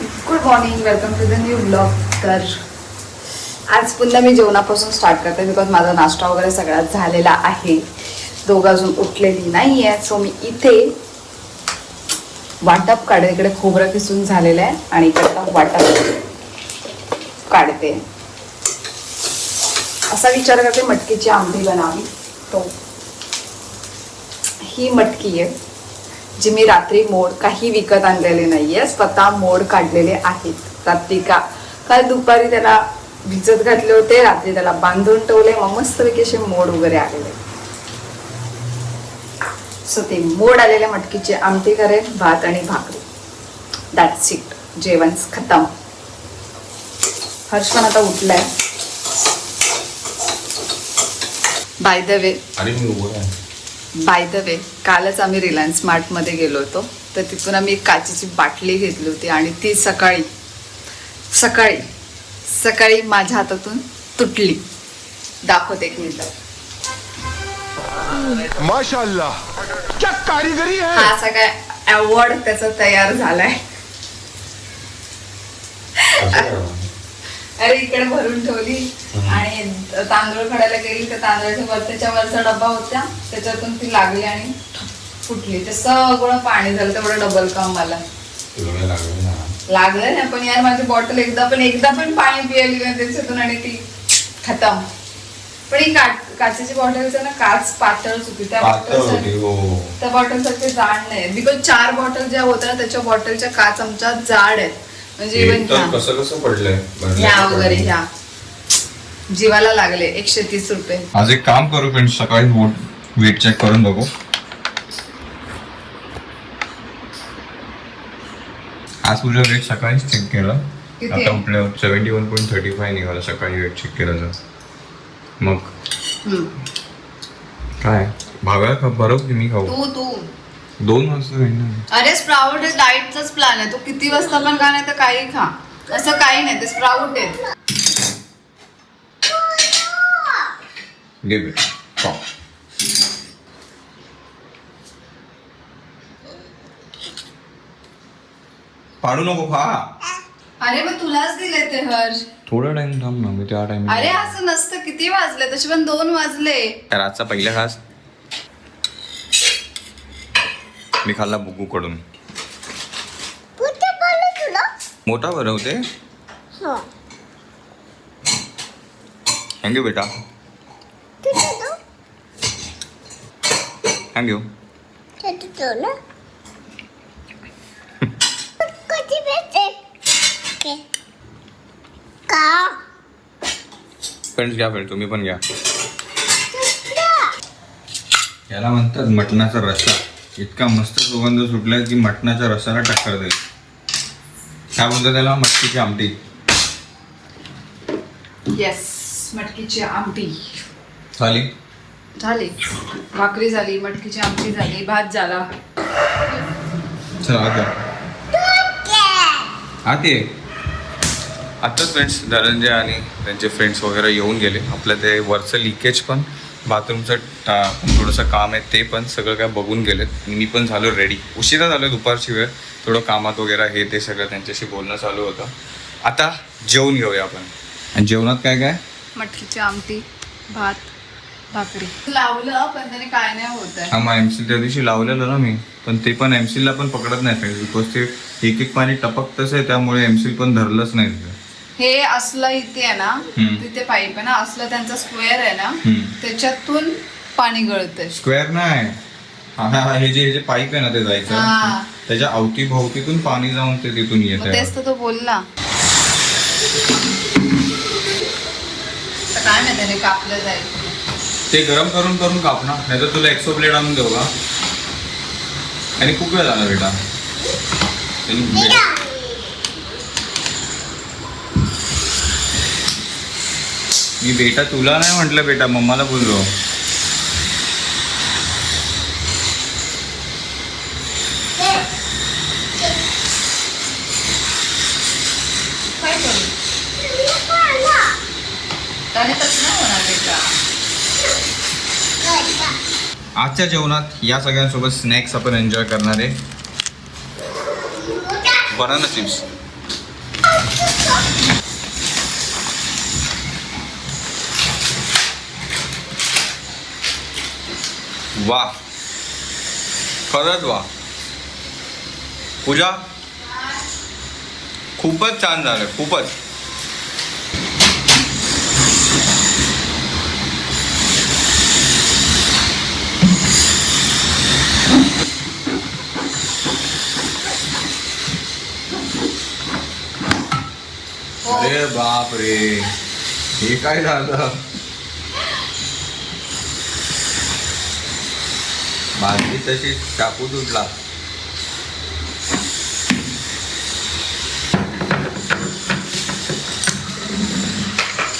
Good morning welcome to the new blog तर आज पुन्हा मी जेवणापासून स्टार्ट करते बिकॉज माझा नाश्ता वगैरे सगळ्यात झालेला आहे. दोघं अजून उठलेली नाही आहे सो मी इथे वाटप काढते. इकडे खोबरं किसून झालेलं आहे आणि इकडे वाटप काढते. असा विचार करते मटकीची आंबी बनावी. तो ही मटकी आहे. जी मी रात्री मोड काही विकत आणलेले नाहीये स्वतः मोड काढलेले आहेत. रात्री का काल दुपारी त्याला भिजत घातले होते रात्री त्याला बांधून ठेवले मग मस्तपैकी असे मोड वगैरे आलेले. सो ते मोड आलेल्या मटकीची आमटी करेन भात आणि भाकरी. दॅट्स इट जेवण खतम. हर्ष पण आता उठलाय. बाय द वे आणि मी उभं आहे बाय द वे कालच आम्ही रिलायन्स मार्टमध्ये गेलो होतो. तर तिथून आम्ही एक काचेची बाटली घेतली होती आणि ती सकाळी सकाळी सकाळी माझ्या हातातून तुटली. दाखवते एक मिनिट. माशाल्लाह क्या कारीगरी है? हा सगळा अवॉर्ड त्याचा तयार झालाय. अरे इकडे भरून ठेवली. आणि तांदूळ खडायला गेली तर तांदळाच्या वरच्या वरचा डब्बा होता. त्याच्यातून ती लागली आणि फुटली. ते सगळं पाणी झालं. तेवढं डबल काम मला लागलं ना. पण यार माझी बॉटल एकदा पण एकदा पण पाणी पियाली त्याच्यातून आणि ती खतम. पण ही काच काचेची बॉटल ना काच पातळच होती त्या पातळ बॉटल होती हो त्या बॉटल सारखे जाड नाही. बिकॉज चार बॉटल ज्या होत्या ना त्याच्या बॉटलच्या काच आमच्या जाड आहेत. म्हणजे हे इव्हन कसं कसं पडलंय? ह्या वगैरे ह्या. जीवाला लागले एकशे तीस रुपये. आज एक काम करू फ्रेंड्स सकाळी वोट वेट चेक करून बघू. आज तुझं वेट सकाळीच चेक केलं. किती? आता आहे? उठल्यावर seventy one point thirty five निघालं सकाळी वेट चेक केलं तर मग? हम्म. काय? भाव्या की मी खाऊ? तू तू. दोन वाजता ना. अरे स्प्राऊट हे डाएटचाच प्लॅन आहे. तू किती वाजता पण खा नाही तर काही खा. असं काही नाही ते स्प्राऊट आहे घे बेटा खा. पाडू नको खा. अरे मग तुलाच दिले ते हर्ष. थोडा टाइम थांब ना मी त्या टाइम अरे असं नसतं. किती वाजले? तसे पण दोन वाजले. तर आजचा पहिला घास मी खाल्ला बुकू कडून मोठा बरं होते थँक्यू बेटा. थँक्यू फ्रेंड्स घ्या फ्रेंड तुम्ही पण घ्या. याला म्हणतात मटणाचा रस्सा. इतका मस्त सुगंध सुटलाय की मटणाच्या रसाला टक्कर देईल. काय म्हणतात त्याला? मटकीची आमटी. येस मटकीची आमटी. झाली झाली भाकरी झाली मटकीची आमटी झाली भात झाला. चला आता आत ये. आताच फ्रेंड्स धनंजय आणि त्यांचे फ्रेंड्स वगैरे येऊन गेले. आपलं ते वरचं लिकेज पण बाथरूमचं टा थोडंसं काम आहे ते पण सगळं काय बघून गेलेत. मी पण झालो रेडी उशिरा झालो दुपारची वेळ. थोडं कामात वगैरे हे ते सगळं त्यांच्याशी बोलणं चालू होतं. आता जेवून घेऊया आपण. आणि जेवणात काय काय? मटकीची आमटी भात. भाकरी लावलं पण त्याने काय नाही होत आहे. हा मग एम त्या दिवशी लावलेलं ना मी. पण ते पण एम ला पण पकडत नाही बिकॉज ते एक एक पाणी टपकतच आहे त्यामुळे एम पण धरलंच नाही तिथे. हे असलं इथे आहे ना हम्म. तिथे पाईप आहे ना असलं त्यांचा स्क्वेअर आहे ना हम्म. त्याच्यातून पाणी गळतंय. स्क्वेअर नाही. हा हा, हे जे हे जे पाईप आहे ना ते हा. जायचं त्याच्या अवतीभोवतीतून पाणी जाऊन ते तिथून येत मग आहे तेच तर तो बोलला. आता काय नाही त्याने कापलं जाईल. ते गरम करून करून काप ना. नाही तर तुला एक्सो ब्लेड आणून देऊ का? आणि खूप वेळ झाला बेटा. मी बेटा तुला नाही म्हटलं बेटा मम्माला बोललो काय करू त्याने तसं नाही होणार बेटा आजच्या जेवणात या सगळ्यांसोबत स्नॅक्स आपण एन्जॉय करणार आहे. बनाना चिप्स वा खरंच वा पूजा. खूपच छान झालं खूपच. अरे बाप रे हे काय झालं? भाजी तशी टाकू तुटला.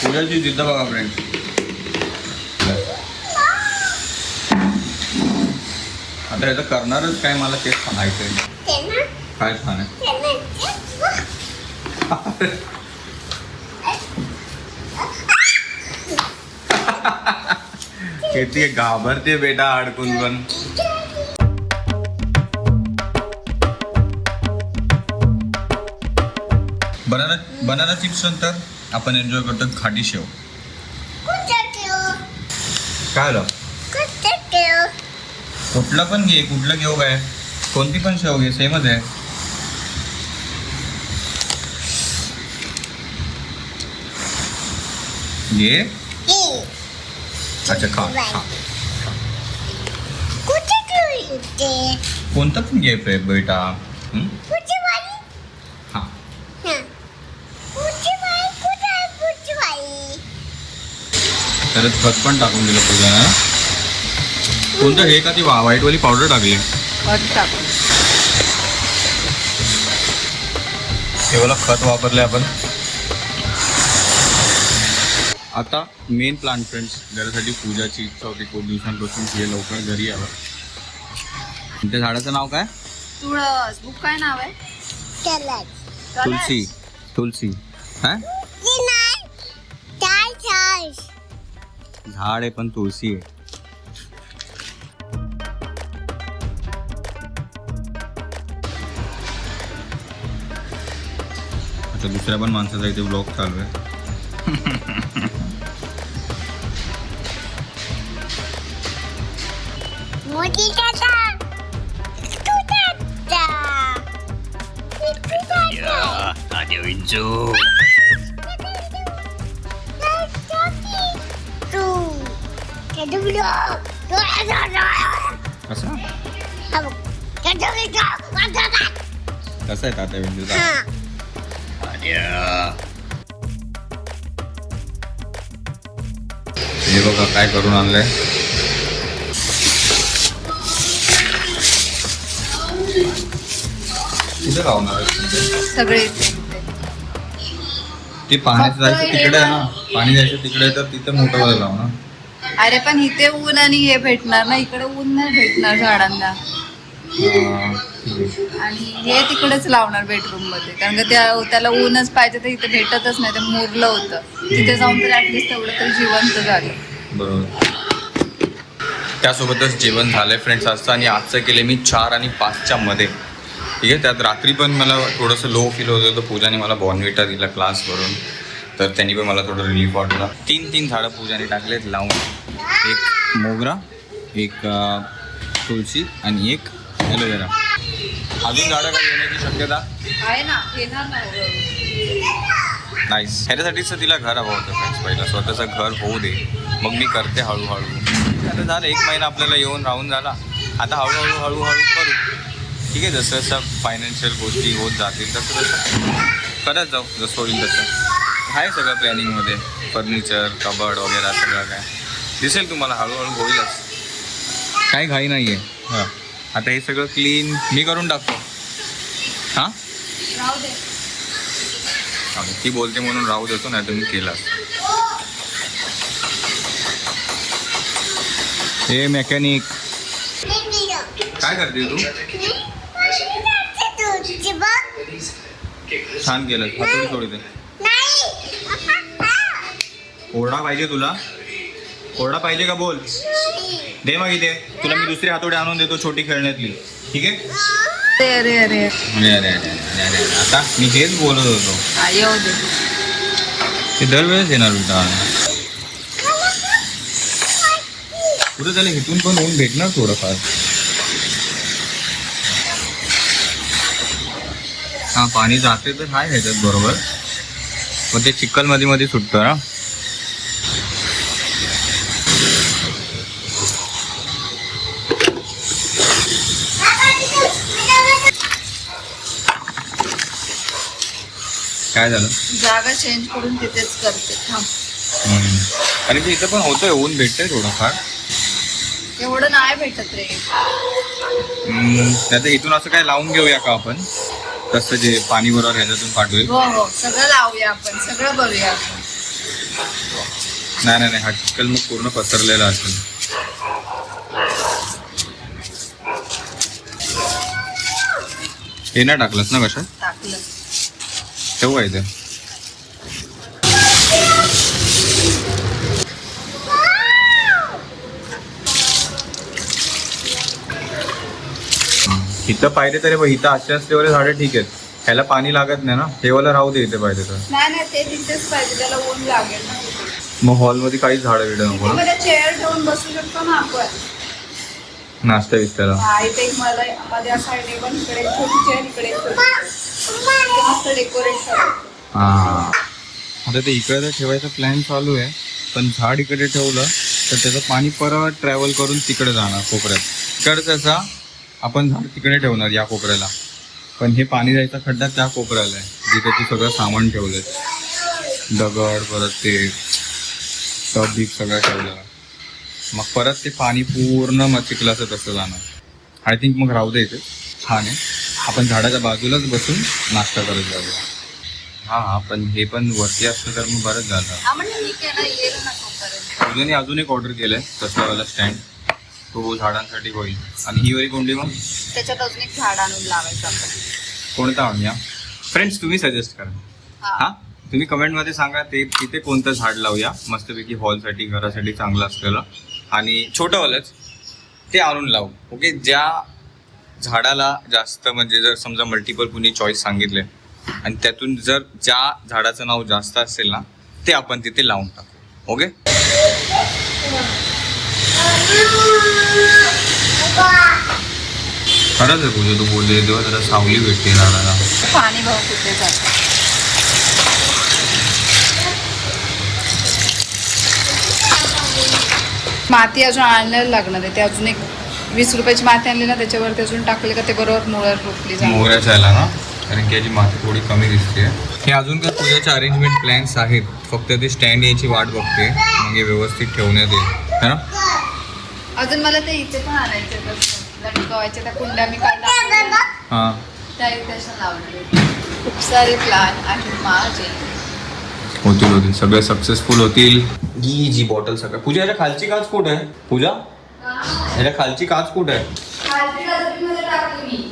पुण्याची जिद्द बघा फ्रेंड आता याचं करणारच काय मला तेच सांगायचंय काय छान किती घाबरते बेटा अडकून पण बनाना बनाना चिप्स नंतर आपण एन्जॉय करतो खाटी शेव. काय आलं कुठलं पण घे, कुठलं घेऊ काय? कोणती पण शेव घे सेमच आहे. घे. अच्छा खा खा कोणतं पण घे पे- बेटा. हं? हा. त्याच्यात खत पण टाकून दिलं पूजा ना कोणतं हे का ती व्हाईटवाली पावडर टाकली? खत टाकून. केवळ खत वापरले आपण. आता मेन प्लान फ्रेंड्स घरासाठी पूजाची इच्छा होती खूप दिवसांपासून हे लवकर घरी यावं. त्या झाडाचं नाव काय? तुळस. बुक काय नाव आहे? तुलसी. तुलसी. काय झाड आहे पण तुळसी आहे. आता दुसऱ्या पण माणसाचा इथे ब्लॉग चालू आहे. मोठी काका तू दादा तू दादा तू कधी बोलो तू दादा कसं अब कधी बोलो दादा कसं आहे तात्या विंडूचा हां हे बघा काय करून आणलंय कुठे लावणार? सगळे. ते पाण्याचं जायचं तिकडे आहे ना. पाणी जायचं तिकडे तर तिथे मोठं वाला अरे पण इथे ऊन आणि हे भेटणार ना इकडे ऊन नाही भेटणार झाडांना. आणि हे तिकडेच लावणार बेडरूममध्ये कारण का त्या त्याला ऊनच पाहिजे तर इथे भेटतच नाही ते मुरलं होतं तिथे जाऊन तर ऍटलिस्ट तेवढं तरी जिवंत झालं बरोबर त्यासोबतच जेवण झालंय फ्रेंड्स आजचं आणि आजचं केले मी चार आणि पाचच्या मध्ये. ठीक आहे? त्यात रात्री पण मला थोडंसं लो फील होत होतं. पूजाने मला बॉर्नविटा दिला क्लास करून तर त्यांनी पण मला थोडं रिलीफ वाटलं. तीन तीन झाडं पूजाने टाकलेत लावून. एक मोगरा एक तुळशी आणि एक ॲलोवेरा अजून झाडं काही येण्याची शक्यता? आहे ना. येणार ना नाईस ह्याच्यासाठीच तिला घर हवं होतं फ्रेंड्स पहिलं. स्वतःचं घर होऊ दे. मग मी करते हळूहळू. आता झालं एक महिना आपल्याला येऊन राहून झाला. आता हळूहळू हळूहळू करू. ठीक आहे जसं जसं फायनान्शियल गोष्टी होत जातील तसं तसं करत जाऊ जसं होईल तसं. आहे सगळं प्लॅनिंगमध्ये फर्निचर कबड वगैरे सगळं काय. दिसेल तुम्हाला हळूहळू होईलच. काही घाई नाही आहे हां. आता हे सगळं क्लीन मी करून टाकतो. हां? ती बोलते म्हणून राहू देतो नाही तुम्ही केला हे मेकॅनिक काय करते तू? छान केलं. हातोडी थोडी दे ओरडा पाहिजे तुला. ओरडा पाहिजे का बोल? दे मग इथे. तुला मी दुसरी हातोडी आणून देतो छोटी खेळण्यातली. ठीक आहे? अरे अरे अरे. अरे अरे आता मी हेच बोलत होतो. दरवेळेस येणार उलटा. पुढे त्याला इथून पण ऊन भेटणार थोडंफार. हा पाणी जाते तर हाय ह्याच्यात बरोबर. पण ते चिखलमध्ये मध्ये सुटतं ना. काय झालं? जागा चेंज करून तिथेच करते. थांब. आणि ते इथं पण होतंय ऊन भेटतंय थोडंफार. एवढं नाही भेटत रे. त्याचं इथून असं काय लावून घेऊया का आपण? तसं जे पाणी बरोबर ह्याच्यातून पाठवेल? हो हो सगळं लावूया आपण सगळं करूया आपण. नाही नाही नाही हा चिखल मग पूर्ण पसरलेला असेल. हे नाही टाकलंस ना कशात? टाकलं. ठेवू आहे ते इथं पाहिजे तरी बघ इथं असे असलेले झाडं ठीक आहेत. ह्याला पाणी लागत नाही ना? ठेवायला राहू दे इथे पाहिजे तर. नाही नाही ते तिथेच पाहिजे त्याला ऊन लागेल ना. मग हॉलमध्ये काहीच झाडं बिडं नको ना? चेअर ठेवून बसू शकतो ना आपण. नाश्ता बिस्त्याला हा, इथे एक मला मध्ये असा टेबल इकडे एक छोटी चेअर इकडे एक छोटी chair. इथे मस्त डेकोरेट करू. हा आता ते इकडे तर ठेवायचा प्लॅन चालू आहे. पण झाड इकडे ठेवलं तर त्याचं पाणी परत ट्रॅव्हल करून तिकडे जाणार कोपऱ्यात. इकडचं असा आपण झाड तिकडे ठेवणार या कोपऱ्याला. पण हे पाणी जायचा खड्डा त्या कोपऱ्याला आहे जिथे ते सगळं सामान ठेवलंय. दगड परत ते टब बीप सगळं ठेवलं मग परत ते पाणी पूर्ण मग चिखलाचं तसं जाणार. आय थिंक मग राहू दे इथे. छान आहे. आपण झाडाच्या बाजूलाच बसून नाश्ता करत जाऊया. हा हा पण हे पण वरती असतं तर मग बरंच झालं. केलं अजून एक ऑर्डर केलाय तसलावाला स्टँड तो झाडांसाठी होईल. आणि ही वरी कोणती मग? त्याच्यात अजून एक झाड आणून लावायचं आपण. कोणता आणूया फ्रेंड्स तुम्ही सजेस्ट करा. हा. हा? तुम्ही कमेंटमध्ये सांगा ते तिथे कोणतं झाड लावूया? मस्तपैकी हॉलसाठी घरासाठी चांगलं असलेलं. आणि छोटंवालंच ते आणून लावू. ओके ज्या झाडाला जास्त म्हणजे जर समजा मल्टिपल कुणी चॉईस सांगितले आणि त्यातून जर ज्या झाडाचं नाव जास्त असेल ना ते आपण तिथे लावून टाकू. ओके खरंच आहे पूजा तू बोलले तेव्हा जरा सावली भेटते झाडाला पाणी कुठे जातं? माती अजून आणायला लागणार आहे. ते अजून एक वीस रुपयाची माती आणली ना त्याच्यावरती अजून टाकले का ते बरोबर मुळात रोपली जाणार. मोगऱ्याच्या ना? कारण की याची माती थोडी कमी दिसते. हे अजून काय पूजाचे अरेंजमेंट प्लॅन्स आहेत. फक्त ते स्टँड याची वाट बघते. हे व्यवस्थित ठेवण्यात येईल. है ना? अजून मला ते इथे पण आणायचे लटकवायचे त्या कुंड्या मी. हां. त्या इथे खूप सारे प्लॅन आहेत माझे. होतील होतील. सगळे सक्सेसफुल होतील. ही जी बॉटल सगळं पूजा याच्या खालची काच कुठं आहे? पूजा? याच्या खालची काच कुठं आहे? खालची डस्टबिनमध्ये टाकली मी.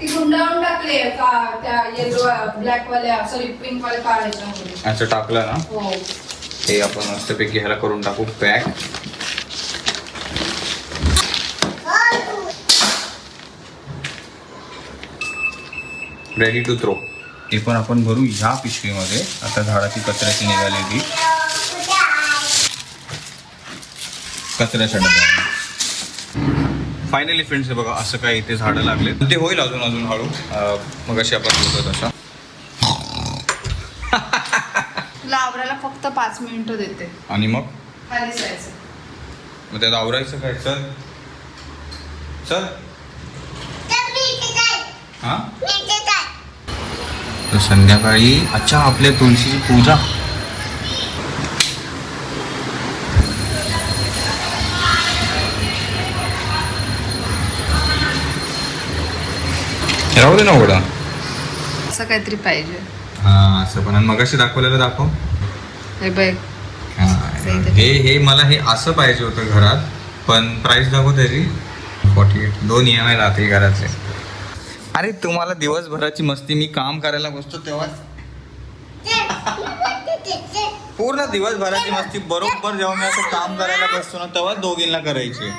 ती गुंडाळून टाकली आहे का? त्या येलो ब्लॅक वाल्या सॉरी पिंक वाल्या काढायच्या असं टाकलं ना? हो. हे आपण मस्तपैकी ह्याला करून टाकू. पॅक रेडी टू थ्रो हे पण आपण भरू ह्या पिशवीमध्ये. आता झाडाची कचऱ्याची निघाली ती. कचऱ्याच्या डब्यामध्ये. फायनली फ्रेंड्स हे बघा असं काय इथे झाडं लागले. ते होईल अजून अजून हळू. मग अशी आपण बोलतो तसा. आवरायला फक्त पाच मिनिटं देते. आणि मग? खाली जायचं. मग त्यात आवरायचं काय? चल. चल. हा? तर संध्याकाळी अच्छा आपल्या तुळशीची पूजा. राहू दे ना उघडा. असं काहीतरी पाहिजे. हा असं पण. मग अशी दाखवलेलं दाखव. हे बघ. हा, हे हे मला हे असं पाहिजे होतं घरात पण प्राइस दाखव त्याची. फॉर्टी एट दोन ई एम आय राहते घराचे अरे तुम्हाला दिवसभराची मस्ती मी काम करायला बसतो तेव्हा? पूर्ण दिवसभराची मस्ती बरोबर जेव्हा मी असं काम करायला बसतो ना तेव्हा दोघींना करायची.